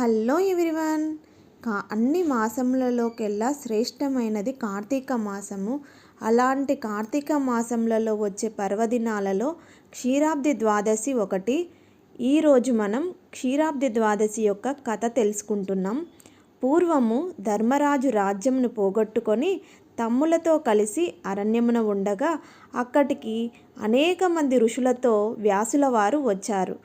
Hello everyone. కా అన్ని మాసములలోకెల్లా శ్రేష్టమైనది కార్తీక మాసము. అలాంటి కార్తీక మాసములలో వచ్చే పర్వదినాలలో క్షీరాబ్ది ద్వాదశి ఒకటి. ఈరోజు మనం క్షీరాబ్ది ద్వాదశి యొక్క కథ తెలుసుకుంటున్నాం. పూర్వము ధర్మరాజు రాజ్యంను పోగొట్టుకొని తమ్ములతో కలిసి అరణ్యమున ఉండగా అక్కడికి అనేక మంది ఋషులతో వ్యాసుల వారు వచ్చారు.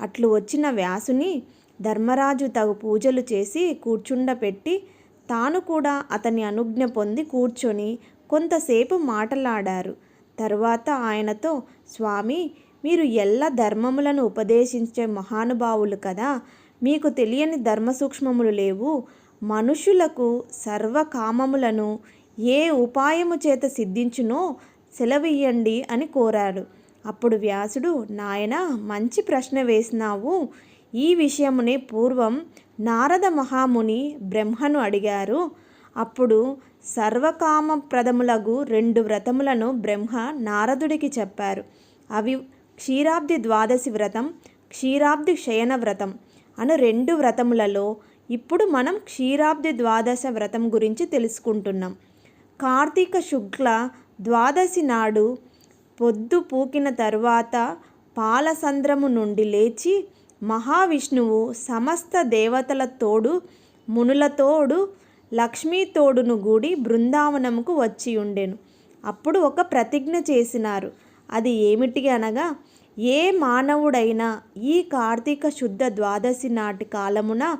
అట్లు వచ్చిన వ్యాసుని ధర్మరాజు తగు పూజలు చేసి కూర్చుండపెట్టి తాను కూడా అతని అనుజ్ఞ పొంది కూర్చొని కొంతసేపు మాటలాడారు. తరువాత ఆయనతో స్వామి మీరు ఎల్ల ధర్మములను ఉపదేశించే మహానుభావులు కదా మీకు తెలియని ధర్మ సూక్ష్మములు లేవు. మనుషులకు సర్వకామములను ఏ ఉపాయము చేత సిద్ధించునో సెలవియ్యండి అని కోరాడు. అప్పుడు వ్యాసుడు నాయన మంచి ప్రశ్న వేసినావు. ఈ విషయమునే పూర్వం నారద మహాముని బ్రహ్మను అడిగారు. అప్పుడు సర్వకామప్రదములగు రెండు వ్రతములను బ్రహ్మ నారదుడికి చెప్పారు. అవి క్షీరాబ్ది ద్వాదశి వ్రతం క్షీరాబ్ది శయన వ్రతం అను రెండు వ్రతములలో ఇప్పుడు మనం క్షీరాబ్ది ద్వాదశ వ్రతం గురించి తెలుసుకుంటున్నాం. కార్తీక శుక్ల ద్వాదశి నాడు పొద్దు పూకిన తరువాత పాలసంద్రము నుండి లేచి మహావిష్ణువు సమస్త దేవతల తోడు మునుల తోడు లక్ష్మీ తోడును గూడి బృందావనముకు వచ్చి ఉండెను. అప్పుడు ఒక ప్రతిజ్ఞ చేసినారు. అది ఏమిటి అనగా ఏ మానవుడైనా ఈ కార్తీక శుద్ధ ద్వాదశి నాటి కాలమున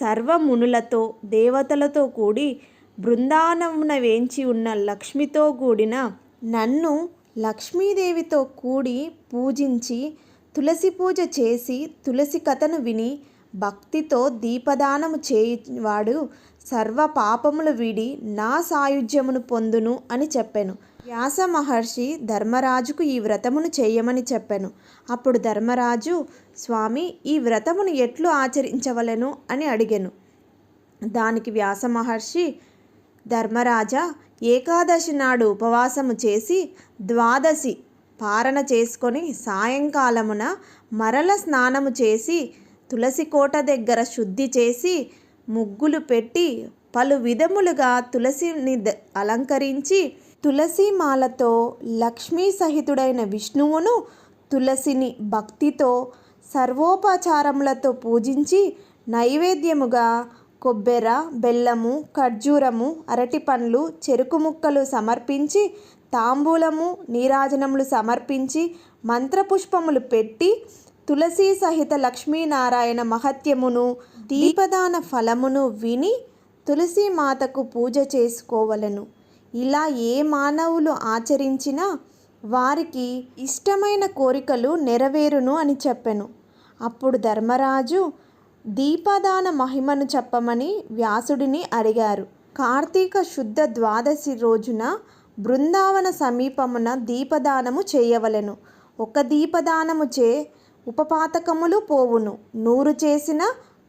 సర్వమునులతో దేవతలతో కూడి బృందావనమున వేంచి ఉన్న లక్ష్మితో కూడిన నన్ను లక్ష్మీదేవితో కూడి పూజించి తులసి పూజ చేసి తులసి కథను విని భక్తితో దీపదానము చేయువాడు సర్వ పాపములు వీడి నా సాయుధ్యమును పొందును అని చెప్పాను. వ్యాస మహర్షి ధర్మరాజుకు ఈ వ్రతమును చేయమని చెప్పాను. అప్పుడు ధర్మరాజు స్వామి ఈ వ్రతమును ఎట్లు ఆచరించవలెను? అని అడిగాను. దానికి వ్యాస మహర్షి ధర్మరాజా ఏకాదశి నాడు ఉపవాసము చేసి ద్వాదశి పారణ చేసుకొని సాయంకాలమున మరల స్నానము చేసి తులసి కోట దగ్గర శుద్ధి చేసి ముగ్గులు పెట్టి పలు విధములుగా తులసిని అలంకరించి తులసిమాలతో లక్ష్మీ సహితుడైన విష్ణువును తులసిని భక్తితో సర్వోపచారములతో పూజించి నైవేద్యముగా కొబ్బెర బెల్లము ఖర్జూరము అరటి పండ్లు చెరుకు ముక్కలు సమర్పించి తాంబూలము నీరాజనములు సమర్పించి మంత్రపుష్పములు పెట్టి తులసి సహిత లక్ష్మీనారాయణ మహత్యమును దీపదాన ఫలమును విని తులసి మాతకు పూజ చేసుకోవలను. ఇలా ఏ మానవులు ఆచరించినా వారికి ఇష్టమైన కోరికలు నెరవేరును అని చెప్పెను. అప్పుడు ధర్మరాజు దీపదాన మహిమను చెప్పమని వ్యాసుడిని అడిగారు. కార్తీక శుద్ధ ద్వాదశి రోజున బృందావన సమీపమున దీపదానము చేయవలెను. ఒక దీపదానము చే ఉపపాతకములు పోవును. నూరు చేసిన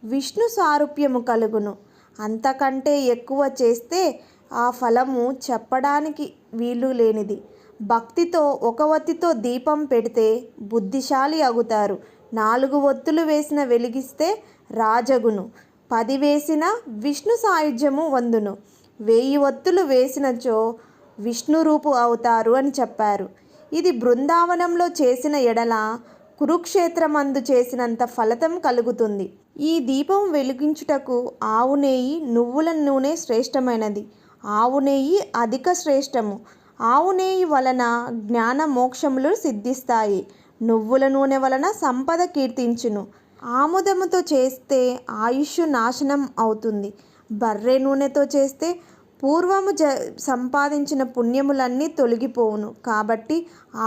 విష్ణు సారూప్యము కలుగును. అంతకంటే ఎక్కువ చేస్తే ఆ ఫలము చెప్పడానికి వీలు లేనిది. భక్తితో ఒక ఒత్తితో దీపం పెడితే బుద్ధిశాలి అగుతారు. నాలుగు ఒత్తులు వేసిన వెలిగిస్తే రాజగును. పది వేసిన విష్ణు సాయుధ్యము వందును. వెయ్యి ఒత్తులు వేసినచో విష్ణు రూపు అవుతారు అని చెప్పారు. ఇది బృందావనంలో చేసిన ఎడల కురుక్షేత్రమందు చేసినంత ఫలితం కలుగుతుంది. ఈ దీపం వెలిగించుటకు ఆవు నెయ్యి నువ్వుల నూనె శ్రేష్టమైనది. ఆవు నెయ్యి అధిక శ్రేష్టము. ఆవు నెయ్యి వలన జ్ఞాన మోక్షములు సిద్ధిస్తాయి. నువ్వుల నూనె వలన సంపద కీర్తించును. ఆముదముతో చేస్తే ఆయుష్ నాశనం అవుతుంది. బర్రె నూనెతో చేస్తే పూర్వము జ సంపాదించిన పుణ్యములన్నీ తొలగిపోవును. కాబట్టి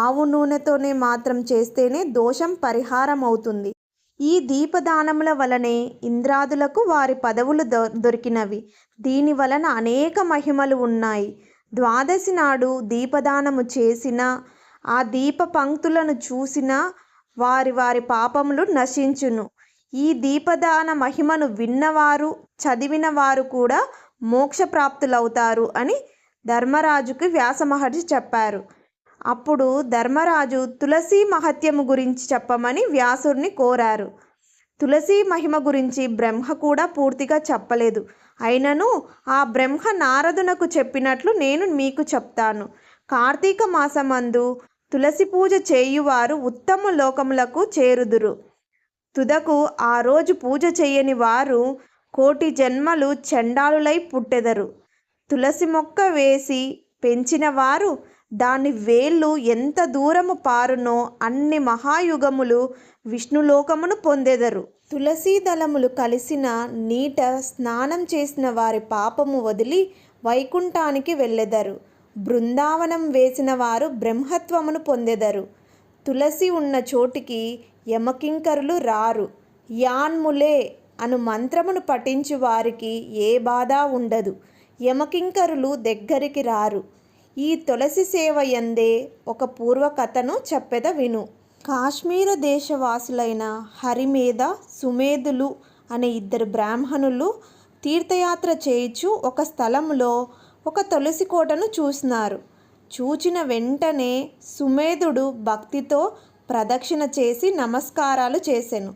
ఆవు నూనెతోనే మాత్రం చేస్తేనే దోషం పరిహారం అవుతుంది ఈ దీపదానముల వలనే ఇంద్రాదులకు వారి పదవులు దొ దొరికినవి. దీని వలన అనేక మహిమలు ఉన్నాయి. ద్వాదశి నాడు దీపదానము చేసిన ఆ దీప పంక్తులను చూసిన వారి వారి పాపములు నశించును. ఈ దీపదాన మహిమను విన్నవారు చదివిన వారు కూడా మోక్షప్రాప్తులవుతారు అని ధర్మరాజుకి వ్యాస మహర్షి చెప్పారు. అప్పుడు ధర్మరాజు తులసి మహత్యము గురించి చెప్పమని వ్యాసుడిని కోరారు. తులసి మహిమ గురించి బ్రహ్మ కూడా పూర్తిగా చెప్పలేదు. అయినను ఆ బ్రహ్మ నారదునకు చెప్పినట్లు నేను మీకు చెప్తాను. కార్తీక మాసమందు తులసి పూజ చేయువారు ఉత్తమ లోకములకు చేరుదురు. తుదకు ఆ రోజు పూజ చేయని వారు కోటి జన్మలు చండాలులై పుట్టెదరు. తులసి మొక్క వేసి పెంచిన వారు దాని వేళ్ళు ఎంత దూరము పారునో అన్ని మహాయుగములు విష్ణులోకమును పొందెదరు. తులసీ దళములు కలిసిన నీట స్నానం చేసిన వారి పాపము వదిలి వైకుంఠానికి వెళ్ళెదరు. బృందావనం వేసిన వారు బ్రహ్మత్వమును పొందెదరు. తులసి ఉన్న చోటికి యమకింకరులు రారు. యాన్ములే అను మంత్రమును పఠించు వారికి ఏ బాధ ఉండదు. యమకింకరులు దగ్గరికి రారు. ఈ తులసి సేవ ఎందే ఒక పూర్వకథను చెప్పెద విను. కాశ్మీర దేశవాసులైన హరిమేధ సుమేధులు అనే ఇద్దరు బ్రాహ్మణులు తీర్థయాత్ర చేయుచు ఒక స్థలములో ఒక తులసి కోటను చూసినారు. చూచిన వెంటనే సుమేధుడు భక్తితో ప్రదక్షిణ చేసి నమస్కారాలు చేశాను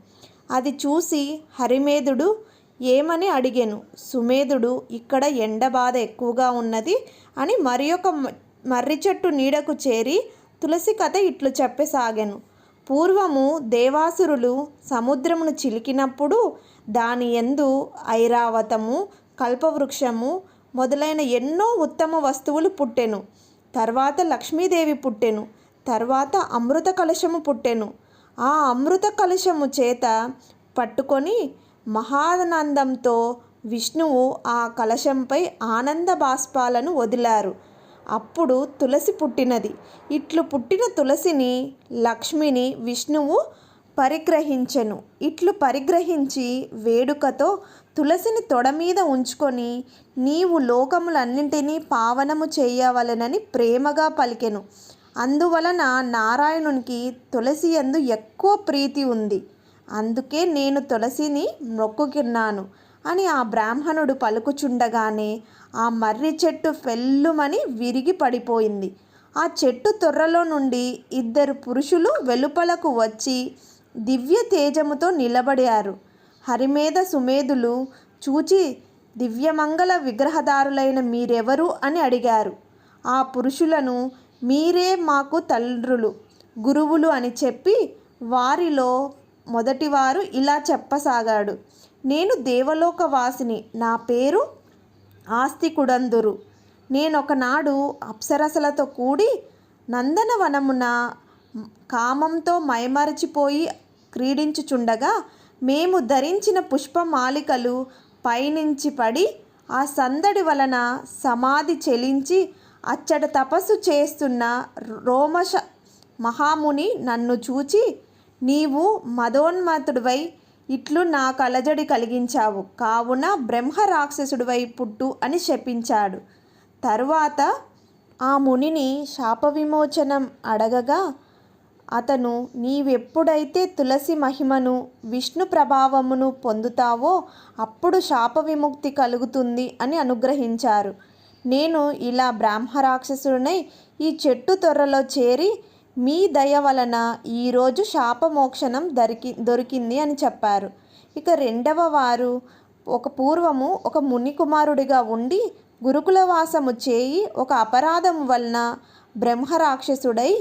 అది చూసి హరిమేధుడు ఏమని అడిగాను? సుమేధుడు ఇక్కడ ఎండ బాధ ఎక్కువగా ఉన్నది అని మరి ఒక మర్రి చెట్టు నీడకు చేరి తులసి కథ ఇట్లు చెప్పసాగాను. పూర్వము దేవాసురులు సముద్రమును చిలికినప్పుడు దాని ఎందు ఐరావతము కల్పవృక్షము మొదలైన ఎన్నో ఉత్తమ వస్తువులు పుట్టెను. తర్వాత లక్ష్మీదేవి పుట్టెను. తర్వాత అమృత కలశము పుట్టెను. ఆ అమృత కలశము చేత పట్టుకొని మహానందంతో విష్ణువు ఆ కలశంపై ఆనంద బాష్పాలను వదిలారు. అప్పుడు తులసి పుట్టినది. ఇట్లు పుట్టిన తులసిని లక్ష్మిని విష్ణువు పరిగ్రహించెను. ఇట్లు పరిగ్రహించి వేడుకతో తులసిని తొడ మీద ఉంచుకొని నీవు లోకములన్నింటినీ పావనము చేయవలెనని ప్రేమగా పలికెను. అందువలన నారాయణునికి తులసి యందు ఎక్కువ ప్రీతి ఉంది. అందుకే నేను తులసిని మొక్కుకున్నాను అని ఆ బ్రాహ్మణుడు పలుకుచుండగానే ఆ మర్రి చెట్టు ఫెల్లుమని విరిగి పడిపోయింది. ఆ చెట్టు తొర్రలో నుండి ఇద్దరు పురుషులు వెలుపలకు వచ్చి దివ్య తేజముతో నిలబడారు. హరిమేధ సుమేధులు చూచి దివ్యమంగళ విగ్రహదారులైన మీరెవరు? అని అడిగారు. ఆ పురుషులను మీరే మాకు తండ్రులు గురువులు అని చెప్పి వారిలో మొదటివారు ఇలా చెప్పసాగాడు. నేను దేవలోకవాసిని నా పేరు ఆస్తికుడందురు. నేనొకనాడు అప్సరసలతో కూడి నందనవనమున కామంతో మైమరచిపోయి క్రీడించుచుండగా మేము ధరించిన పుష్పమాలికలు పైనుంచి పడి ఆ సందడి వలన సమాధి చెలించి అచ్చట తపస్సు చేస్తున్న రోమశ మహాముని నన్ను చూచి నీవు మదోన్మతుడివై ఇట్లు నా కలజడి కలిగించావు. కావున బ్రహ్మ రాక్షసుడివై పుట్టు అని శపించాడు. తరువాత ఆ మునిని శాప విమోచనం అడగగా అతను నీవెప్పుడైతే తులసి మహిమను విష్ణు ప్రభావమును పొందుతావో అప్పుడు శాప విముక్తి కలుగుతుంది అని అనుగ్రహించారు. నేను ఇలా బ్రాహ్మరాక్షసుడినై ఈ చెట్టు తొర్రలో చేరి మీ దయ వలన ఈరోజు శాపమోక్షణం దొరికి దొరికింది అని చెప్పారు. ఇక రెండవ వారు ఒక పూర్వము ఒక ముని కుమారుడిగా ఉండి గురుకుల వాసము చేయి ఒక అపరాధం వలన బ్రహ్మరాక్షసుడై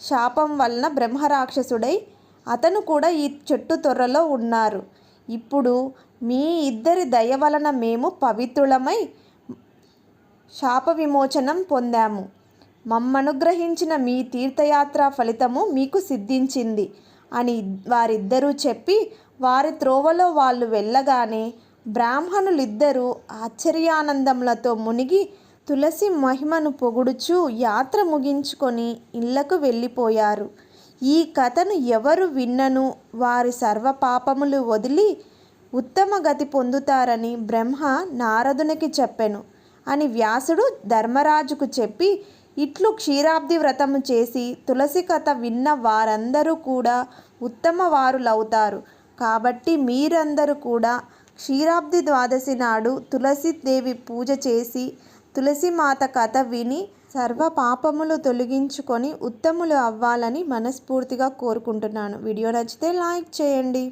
శాపం వలన బ్రహ్మరాక్షసుడై అతను కూడా ఈ చెట్టు తొర్రలో ఉన్నారు. ఇప్పుడు మీ ఇద్దరి దయ వలన మేము పవిత్రులమై శాప విమోచనం పొందాము. మమ్మనుగ్రహించిన మీ తీర్థయాత్ర ఫలితము మీకు సిద్ధించింది అని వారిద్దరూ చెప్పి వారి త్రోవలో వాళ్ళు వెళ్ళగానే బ్రాహ్మణులిద్దరూ ఆశ్చర్యానందములతో మునిగి తులసి మహిమను పొగుడుచూ యాత్ర ముగించుకొని ఇళ్ళకు వెళ్ళిపోయారు. ఈ కథను ఎవరు విన్నను వారి సర్వపాపములు వదిలి ఉత్తమ గతి పొందుతారని బ్రహ్మ నారదునికి చెప్పెను. అని వ్యాసుడు ధర్మరాజుకు చెప్పి ఇట్లు క్షీరాబ్ది వ్రతము చేసి తులసి కథ విన్న వారందరూ కూడా ఉత్తమ వారులవుతారు కాబట్టి మీరందరూ కూడా క్షీరాబ్ది ద్వాదశి నాడు తులసిదేవి పూజ చేసి తులసిమాత కథ విని సర్వ పాపములు తొలగించుకొని ఉత్తములు అవ్వాలని మనస్ఫూర్తిగా కోరుకుంటున్నాను. వీడియో నచ్చితే లైక్ చేయండి.